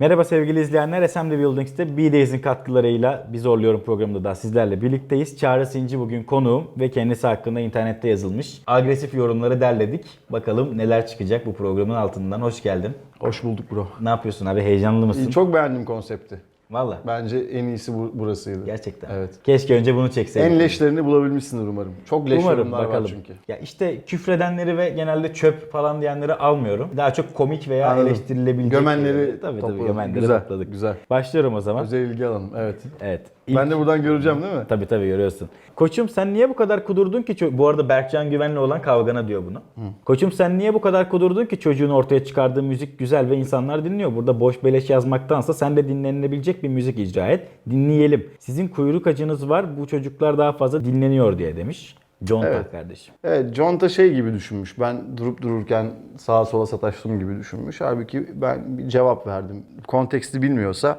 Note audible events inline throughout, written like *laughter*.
Merhaba sevgili izleyenler. Assembly Buildings'te B-Days'in katkılarıyla Bir Zorluyorum programında da sizlerle birlikteyiz. Çağrı Sinci bugün konuğum ve kendisi hakkında internette yazılmış agresif yorumları derledik. Bakalım neler çıkacak bu programın altından. Hoş geldin. Hoş bulduk bro. Ne yapıyorsun abi? Heyecanlı mısın? Çok beğendim konsepti. Valla. Bence en iyisi bu, burasıydı. Gerçekten. Evet. Keşke önce bunu çekseydik. En leşlerini bulabilmişsindir umarım. Çok leş Umarım yorumlar bakalım. var çünkü. Ya işte küfredenleri ve genelde çöp falan diyenleri almıyorum. Daha çok komik veya Anladım. eleştirilebilecek. Gömenleri tabii tabii topladım. gömenleri Güzel, topladık. güzel. Başlıyorum o zaman. Özel ilgi alalım. Evet. Evet. İlk- Ben de buradan göreceğim değil mi? Tabii tabii görüyorsun. Koçum sen niye bu kadar kudurdun ki? Bu arada Berkcan Güven'le olan kavgana diyor bunu. Koçum sen niye bu kadar kudurdun ki çocuğun ortaya çıkardığı müzik güzel ve insanlar dinliyor. Burada boş beleş yazmaktansa sen de dinlenilebilecek bir müzik icra et. Dinleyelim. Sizin kuyruk acınız var bu çocuklar daha fazla dinleniyor diye demiş. John Evet. Tak kardeşim. Evet, John da şey gibi düşünmüş. Ben durup dururken sağa sola sataştım gibi düşünmüş. Halbuki ben bir cevap verdim. Konteksti bilmiyorsa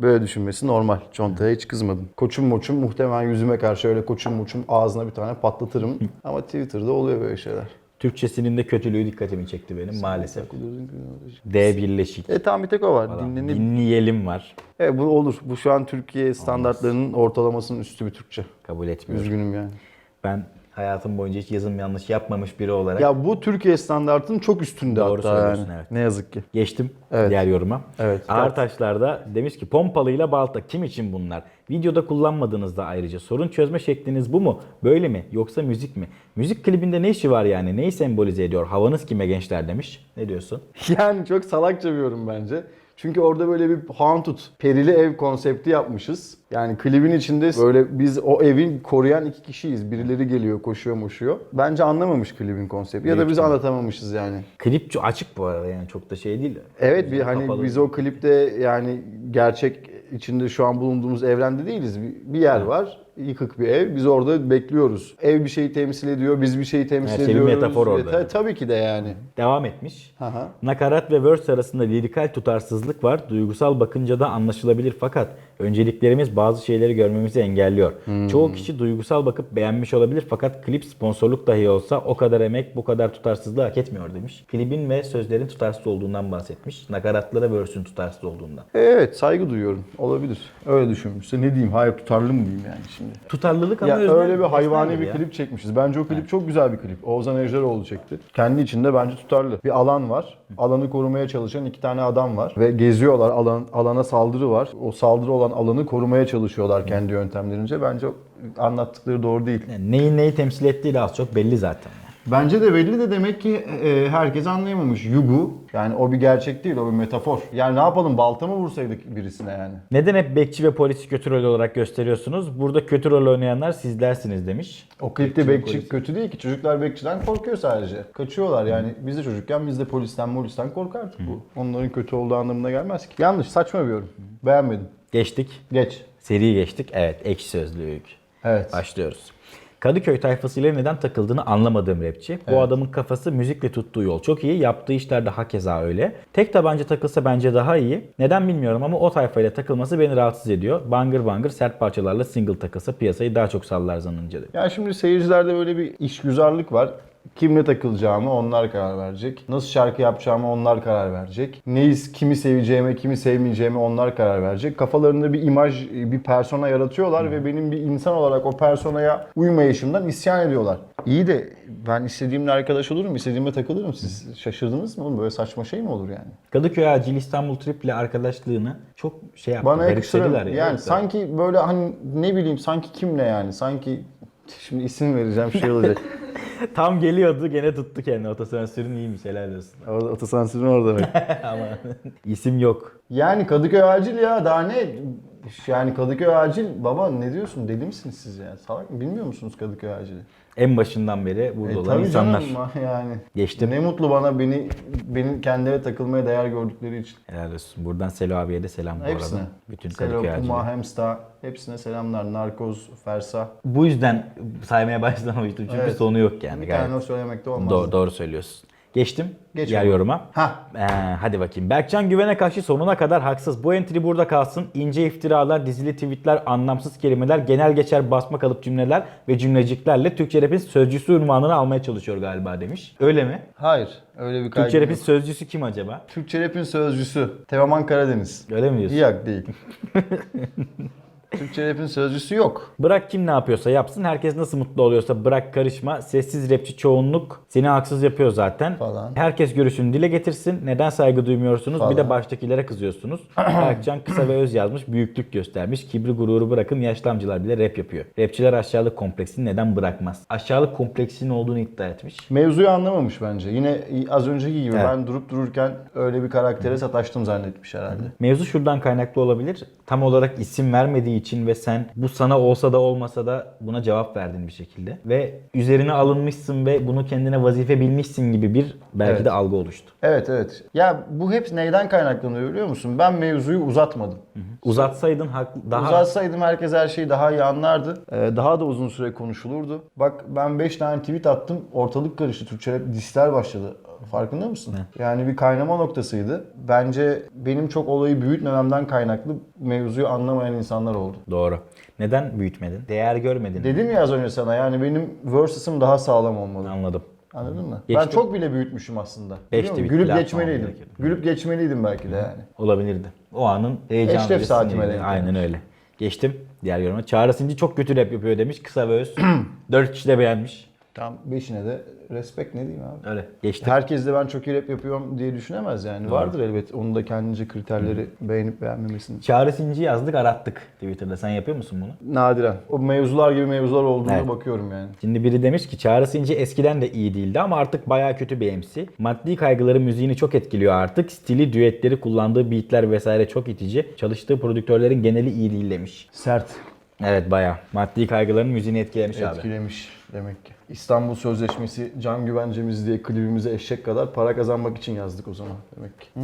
böyle düşünmesi normal. Conta'ya hiç kızmadım. Koçum moçum muhtemelen yüzüme karşı öyle koçum moçum ağzına bir tane patlatırım. *laughs* Ama Twitter'da oluyor böyle şeyler. Türkçesinin de kötülüğü dikkatimi çekti benim maalesef. D birleşik. E tamam bir tek o var. falan. Dinleyelim var. Evet bu olur. Bu şu an Türkiye standartlarının ortalamasının üstü bir Türkçe. Kabul etmiyorum. Üzgünüm yani. Ben hayatım boyunca hiç yazım yanlış yapmamış biri olarak Ya bu Türkiye standartının çok üstünde Doğru hatta yani. evet. Ne yazık ki. Geçtim Evet. diğer yoruma. Evet. Ağırtaşlar'da demiş ki pompalıyla balta kim için bunlar? Videoda kullanmadığınızda ayrıca sorun çözme şekliniz bu mu? Böyle mi? Yoksa müzik mi? Müzik klibinde ne işi var yani? Neyi sembolize ediyor? Havanız kime gençler demiş. Ne diyorsun? *laughs* Yani çok salakça bir yorum bence. Çünkü orada böyle bir haunted, perili ev konsepti yapmışız. Yani klibin içinde böyle biz o evi koruyan iki kişiyiz. Birileri geliyor, koşuyor, moşuyor. Bence anlamamış klibin konsepti. Ya da biz anlatamamışız yani. Klip açık bu arada yani çok da şey değil. Evet bir hani Kapalı. biz o klipte yani gerçek içinde şu an bulunduğumuz evrende değiliz. Bir, bir yer var. Yıkık bir ev. Biz orada bekliyoruz. Ev bir şeyi temsil ediyor. Biz bir şeyi temsil Her şey bir ediyoruz. metafor E, orada. ta- tabii ki de yani. Devam etmiş. Aha. Nakarat ve verse arasında lirikal tutarsızlık var. Duygusal bakınca da anlaşılabilir fakat önceliklerimiz bazı şeyleri görmemizi engelliyor. Çoğu kişi duygusal bakıp beğenmiş olabilir fakat klip sponsorluk dahi olsa o kadar emek bu kadar tutarsızlığı hak etmiyor demiş. Klibin ve sözlerin tutarsız olduğundan bahsetmiş. Nakaratlara verse'ün tutarsız olduğundan. E, Evet saygı duyuyorum. Olabilir. Öyle düşünmüşse ne diyeyim? Hayır tutarlı mı diyeyim yani şimdi? Tutarlılık ama Ya öyle bir hayvani bir ya. klip çekmişiz. Bence o klip çok güzel bir klip. Oğuzhan Ejderoğlu çekti. Kendi içinde bence tutarlı. Bir alan var. Alanı korumaya çalışan iki tane adam var. Ve geziyorlar. Alan, alana saldırı var. O saldırı olan alanı korumaya çalışıyorlar kendi yöntemlerince. Bence anlattıkları doğru değil. Yani neyin neyi temsil ettiği de az çok belli zaten. Bence de belli de demek ki e, herkes anlayamamış. Yugu yani o bir gerçek değil o bir metafor. Yani ne yapalım balta mı vursaydık birisine yani? Neden hep bekçi ve polisi kötü rol olarak gösteriyorsunuz? Burada kötü rol oynayanlar sizlersiniz demiş. O klipte Bekçi bekçi polis. kötü değil ki. Çocuklar bekçiden korkuyor sadece. Kaçıyorlar yani. Biz de çocukken biz de polisten polisten korkardık bu. Onların kötü olduğu anlamına gelmez ki. Yanlış, saçma bir yorum. Beğenmedim. Geçtik. Geç. Seri geçtik. Evet, ekşi sözlülük. Evet. Başlıyoruz. Kadıköy tayfasıyla neden takıldığını anlamadığım rapçi. Bu adamın kafası müzikle tuttuğu yol çok iyi. Yaptığı işler de hakeza öyle. Tek tabanca takılsa bence daha iyi. Neden bilmiyorum ama o tayfayla takılması beni rahatsız ediyor. Bangır bangır sert parçalarla single takılsa piyasayı daha çok sallar zanınca. Yani şimdi seyircilerde böyle bir işgüzarlık var. Kimle takılacağımı onlar karar verecek. Nasıl şarkı yapacağımı onlar karar verecek. Neyi, kimi seveceğime, kimi sevmeyeceğime onlar karar verecek. Kafalarında bir imaj, bir persona yaratıyorlar ve benim bir insan olarak o personaya uymayışımdan isyan ediyorlar. İyi de ben istediğimle arkadaş olurum, istediğime takılırım. Siz şaşırdınız mı oğlum? Böyle saçma şey mi olur yani? Kadıköy Acil İstanbul Trip ile arkadaşlığını çok şey yaptı. Bana garipsediler yakıştıran ya. yani Yoksa- sanki böyle hani ne bileyim sanki kimle yani sanki şimdi isim vereceğim şey olacak. *laughs* *laughs* Tam geliyordu gene tuttu kendini. Otosensörün iyiymiş helal olsun. orada otosansürün orada bak. *laughs* ama *laughs* isim yok. Yani Kadıköy acil ya daha ne? Yani Kadıköy acil baba ne diyorsun deli misiniz siz ya? Salak mı? Bilmiyor musunuz Kadıköy acili? En başından beri burada E, olan tabii insanlar. canım yani. Geçtim. Ne mutlu bana beni benim kendileri takılmaya değer gördükleri için. Helal olsun. Buradan Selo abiye de selam bu Hepsine. arada. Bütün Selo. Puma, Hemsta hepsine selamlar. Narkoz, Fersa. Bu yüzden saymaya başlamamıştım çünkü Evet. sonu yok yani. bir tane o söylemekte olmaz. Doğru, doğru söylüyorsun. Geçtim Geç diğer yoruma. Hah. Ee, hadi bakayım. Berkcan Güven'e karşı sonuna kadar haksız. Bu entry burada kalsın. İnce iftiralar, dizili tweetler, anlamsız kelimeler, genel geçer basma kalıp cümleler ve cümleciklerle Türkçe rap'in sözcüsü unvanını almaya çalışıyor galiba demiş. Öyle mi? Hayır. Öyle bir kaygı Türkçe rap'in yok. sözcüsü kim acaba? Türkçe rap'in sözcüsü. Teoman Karadeniz. Öyle mi diyorsun? Yok değil. *laughs* Türkçe rap'in sözcüsü yok. Bırak kim ne yapıyorsa yapsın. Herkes nasıl mutlu oluyorsa bırak karışma. Sessiz rapçi çoğunluk seni haksız yapıyor zaten. Falan. Herkes görüşünü dile getirsin. Neden saygı duymuyorsunuz? Falan. Bir de baştakilere kızıyorsunuz. *clears throat* Berkcan kısa ve öz yazmış. Büyüklük göstermiş. Kibri gururu bırakın. Yaşlı amcalar bile rap yapıyor. Rapçiler aşağılık kompleksini neden bırakmaz? Aşağılık kompleksinin olduğunu iddia etmiş. Mevzuyu anlamamış bence. Yine az önceki gibi Evet. ben durup dururken öyle bir karaktere sataştım zannetmiş herhalde. Mevzu şuradan kaynaklı olabilir. Tam olarak isim vermediği için ve sen bu sana olsa da olmasa da buna cevap verdin bir şekilde. Ve üzerine alınmışsın ve bunu kendine vazife bilmişsin gibi bir belki Evet. de algı oluştu. Evet evet. Ya bu hep neyden kaynaklanıyor biliyor musun? Ben mevzuyu uzatmadım. Uzatsaydın hak, daha Uzatsaydım herkes her şeyi daha iyi anlardı. Ee, daha da uzun süre konuşulurdu. Bak ben 5 tane tweet attım. Ortalık karıştı. Türkçe rap disler başladı. Farkında mısın? Yani bir kaynama noktasıydı. Bence benim çok olayı büyütmememden kaynaklı mevzuyu anlamayan insanlar oldu. Doğru. Neden büyütmedin? Değer görmedin. Dedim ya az önce sana yani benim versus'ım daha sağlam olmalı. Anladım. Anladın mı? Geçti. Ben çok bile büyütmüşüm aslında. Beş Biliyor musun? tweet Gülüp geçmeliydim. Gülüp geçmeliydim belki de yani. Olabilirdi. O anın heyecanı. Eşref saatime denk Aynen öyle. Geçtim diğer yoruma. Çağrı Sinci çok kötü rap yapıyor demiş. Kısa ve öz. *clears throat* 4 kişi de beğenmiş. Tam beşine de respect ne diyeyim abi. Öyle. Geçtim. Herkes de ben çok iyi rap yapıyorum diye düşünemez yani. Vardır elbet onun da kendince kriterleri beğenip beğenmemesini. Çağrı Sinci yazdık arattık Twitter'da. Sen yapıyor musun bunu? Nadiren. O mevzular gibi mevzular olduğunda Evet. bakıyorum yani. Şimdi biri demiş ki Çağrı Sinci eskiden de iyi değildi ama artık bayağı kötü bir MC. Maddi kaygıları müziğini çok etkiliyor artık. Stili, düetleri, kullandığı beatler vesaire çok itici. Çalıştığı prodüktörlerin geneli iyi değil demiş. Sert. Evet bayağı. Maddi kaygıların müziğini etkilemiş abi. Etkilemiş demek ki. İstanbul Sözleşmesi can güvencemiz diye klibimize eşek kadar para kazanmak için yazdık o zaman demek ki. Hı?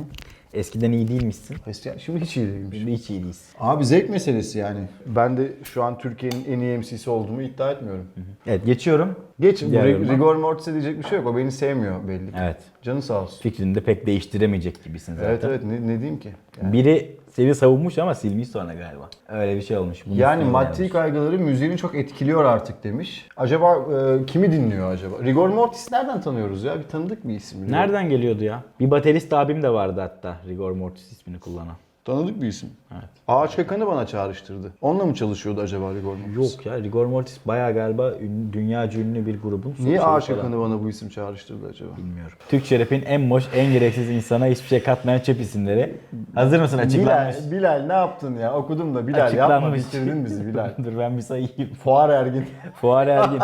Eskiden iyi değilmişsin. Eskiden- Şimdi hiç iyi değilmiş. Şimdi hiç iyi değilsin. Abi zevk meselesi yani. Ben de şu an Türkiye'nin en iyi MC'si olduğumu iddia etmiyorum. Evet geçiyorum. Geç, bu. Rigor Mortis'e diyecek bir şey yok. O beni sevmiyor belli ki. Evet. Canı sağ olsun. Fikrini de pek değiştiremeyecek gibisin zaten. Evet evet ne, ne diyeyim ki? Yani, Biri seni savunmuş ama silmiş sonra galiba. Öyle bir şey olmuş. Bunun yani üstüne maddi kaygıları müziğini çok etkiliyor artık demiş. Acaba e, kimi dinliyor acaba? Rigor Mortis nereden tanıyoruz ya? Bir tanıdık bir isim. Rigor. Nereden geliyordu ya? Bir baterist abim de vardı hatta Rigor Mortis ismini kullanan. Tanıdık bir isim. Evet. Ağaç Kakan'ı bana çağrıştırdı. Onunla mı çalışıyordu acaba Rigor Mortis? Yok ya Rigor Mortis bayağı galiba ünlü, dünyaca ünlü bir grubun. Niye Ağaç. Kakan'ı bana bu isim çağrıştırdı acaba? Bilmiyorum. Türkçe rap'in en boş, en gereksiz insana hiçbir şey katmayan çöp isimleri. Hazır mısın açıklanmış? Bilal, Bilal ne yaptın ya? Okudum da Bilal yapma bitirdin bizi Bilal. *laughs* Dur ben bir sayayım. Fuar Ergin. Fuar Ergin,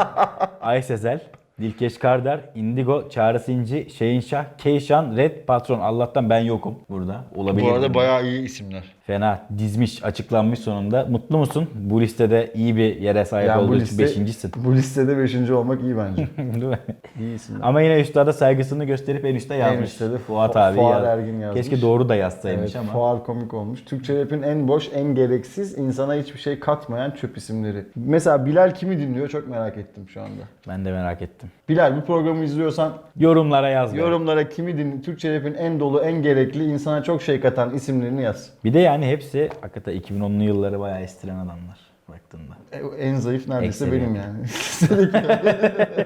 Ay Sezel, Dilkeş Kardar, Indigo, Çağrı Sinci, Şehinşah, Keyşan, Red Patron. Allah'tan ben yokum burada. Olabilir. bayağı iyi isimler. Fena dizmiş, açıklanmış sonunda. Mutlu musun? Bu listede iyi bir yere sahip Yani bu olduğu için beşincisin. Bu listede 5. olmak iyi bence. *laughs* Değil mi? iyi isimler. Ama yine üstada saygısını gösterip en üstte yazmış. üstte de Fuat Fu- abi Fuar yaz- Ergin yazmış. Keşke doğru da yazsaymış Evet, ama. fuar komik olmuş. Türkçe rap'in en boş, en gereksiz, insana hiçbir şey katmayan çöp isimleri. Mesela Bilal kimi dinliyor çok merak ettim şu anda. Ben de merak ettim. Bilal bu programı izliyorsan Yorumlara yaz. be. yorumlara kimi din Türkçe rap'in en dolu, en gerekli, insana çok şey katan isimlerini yaz. Bir de yani hepsi hakikaten 2010'lu yılları bayağı estiren adamlar baktığında. E, En zayıf neredeyse Ekseri. benim yani. *laughs*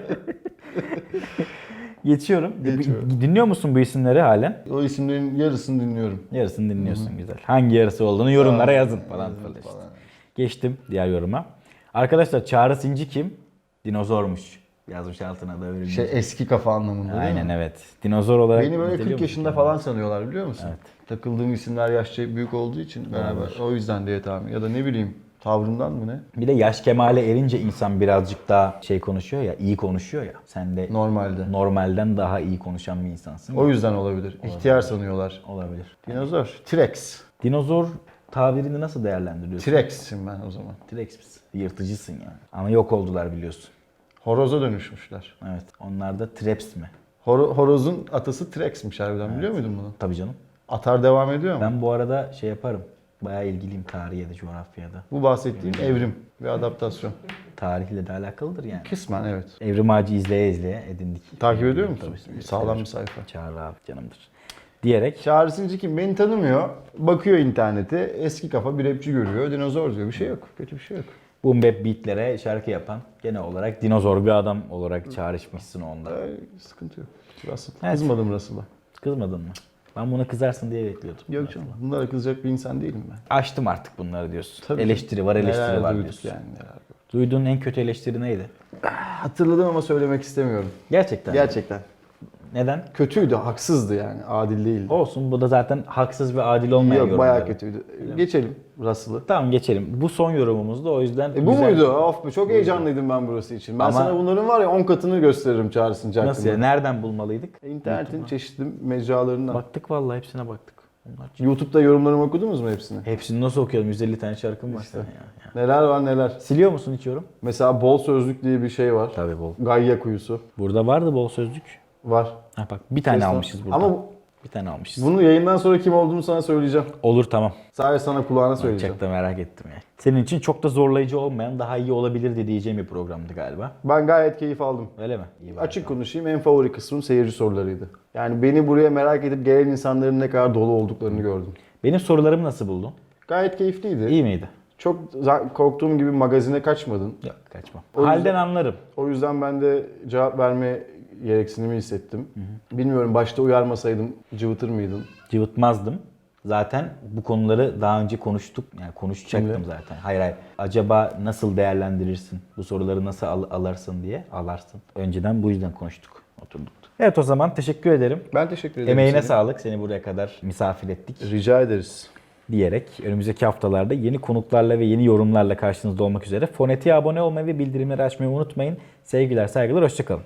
Geçiyorum. Geçiyorum. Dinliyor musun bu isimleri halen? o isimlerin yarısını dinliyorum. Yarısını dinliyorsun güzel. Hangi yarısı olduğunu yorumlara Aa, yazın falan. yazın falan işte. falan. Geçtim diğer yoruma. Arkadaşlar Çağrı Sinci kim? Dinozormuş. Yazmış altına da öyle bir Şey eski kafa anlamında değil Aynen mi? evet. Dinozor olarak Beni böyle niteliyor 40 musun yaşında kendini? falan sanıyorlar biliyor musun? Evet. Takıldığım isimler yaşça büyük olduğu için beraber. O yüzden diye tahmin. Ya da ne bileyim tavrımdan mı ne? Bir de yaş kemale erince insan birazcık daha şey konuşuyor ya, iyi konuşuyor ya. Sen de Normalde. normalden daha iyi konuşan bir insansın. O yüzden olabilir. İhtiyar sanıyorlar. olabilir. Dinozor. T-Rex. Dinozor tabirini nasıl değerlendiriyorsun? T-Rex'im ben o zaman. T-Rex misin? Yırtıcısın yani. Ama yok oldular biliyorsun. Horoza dönüşmüşler. Evet. Onlar da Treps mi? Horo- horozun atası T-Rex'miş harbiden biliyor muydun bunu? Tabii canım. Atar devam ediyor mu? Ben bu arada şey yaparım. Bayağı ilgiliyim tarihe de coğrafyaya da. Bu bahsettiğim evrim ve adaptasyon. Tarihle de alakalıdır yani. Kısmen evet. Evrim Ağacı izleye izleye edindik. Takip ediyor musun? Tabii. Sağlam bir sayfa. Çağrı abi canımdır. Diyerek Çağrı kim? Beni tanımıyor. Bakıyor internete. Eski kafa bir rapçi görüyor. Dinozor diyor. Bir şey yok. Kötü bir şey yok. Boom bap beatlere şarkı yapan genel olarak dinozor bir adam olarak çağrışmışsın onda. Ay, sıkıntı yok. Russell. Evet. Kızmadım Russell'a. Kızmadın mı? Ben buna kızarsın diye bekliyordum. Yok canım. Bunlara kızacak bir insan değilim ben. Açtım artık bunları diyorsun. Tabii eleştiri var, eleştiri Neler var diyorsun. Yani, neler gördük. Duyduğun en kötü eleştiri neydi? Hatırladım ama söylemek istemiyorum. Gerçekten. Gerçekten. Neden? Kötüydü, haksızdı yani. Adil değildi. Olsun bu da zaten haksız ve adil olmayan Yok bayağı yorumları. kötüydü. Geçelim Russell'ı. Tamam geçelim. Bu son yorumumuz da o yüzden E bu güzel- muydu? Of be, çok heyecanlıydım ben burası için. Ben Ama- sana bunların var ya 10 katını gösteririm hakkında. Nasıl ya? Nereden bulmalıydık? İnternetin çeşitli mecralarından. Baktık vallahi hepsine baktık. Onlar YouTube'da yorumlarımı okudunuz mu hepsini? Hepsini nasıl okuyalım? 150 tane şarkım var senin ya. ya. Neler var neler. Siliyor musun hiç yorum? Mesela bol sözlük diye bir şey var. Tabii bol. Gayya kuyusu Burada vardı bol sözlük. Var. Ha bak bir tane Seslen- almışız burada. Ama bir tane almışız. bunu yayından sonra kim olduğunu sana söyleyeceğim. Olur tamam. Sadece sana kulağına söyleyeceğim. Çok da merak ettim yani. Senin için çok da zorlayıcı olmayan, daha iyi olabilirdi diyeceğim bir programdı galiba. Ben gayet keyif aldım. Öyle mi? İyi. Açık konuşayım en favori kısmım seyirci sorularıydı. Yani beni buraya merak edip gelen insanların ne kadar dolu olduklarını gördüm. Benim sorularımı nasıl buldun? Gayet keyifliydi. İyi miydi? Çok korktuğum gibi magazine kaçmadın. Yok kaçmam. O yüzden- Halden anlarım. O yüzden ben de cevap verme gereksinimi hissettim. Bilmiyorum başta uyarmasaydım cıvıtır mıydın? Cıvıtmazdım. Zaten bu konuları daha önce konuştuk. Yani konuşacaktım Kimle? zaten. Hayır hayır. Acaba nasıl değerlendirirsin? Bu soruları nasıl al- alarsın diye alarsın. Önceden bu yüzden konuştuk. Oturduk. Evet o zaman teşekkür ederim. Ben teşekkür ederim. Emeğine senin. sağlık. Seni buraya kadar misafir ettik. Rica ederiz. diyerek önümüzdeki haftalarda yeni konuklarla ve yeni yorumlarla karşınızda olmak üzere. Fonetiğe abone olmayı ve bildirimleri açmayı unutmayın. Sevgiler, saygılar, hoşçakalın.